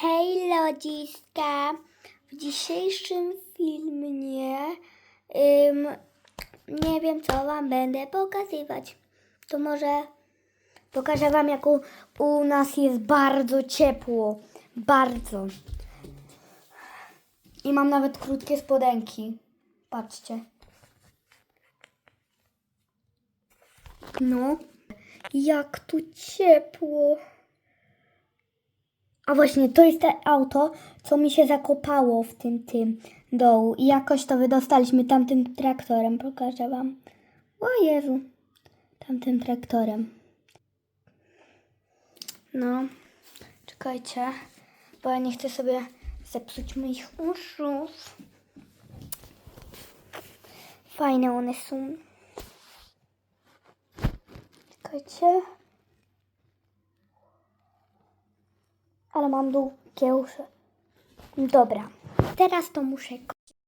Hej lodziska! W dzisiejszym filmie nie wiem co wam będę pokazywać. To może pokażę wam jak u, u nas jest bardzo ciepło. Bardzo. I mam nawet krótkie spodenki. Patrzcie. No, jak tu ciepło. A właśnie, to jest to auto, co mi się zakopało w tym, tym dołu. I jakoś to wydostaliśmy tamtym traktorem. Pokażę wam. O Jezu. Tamtym traktorem. No. Czekajcie. Bo ja nie chcę sobie zepsuć moich uszu. Fajne one są. Czekajcie. Ale mam długie uszy. Dobra, teraz to muszę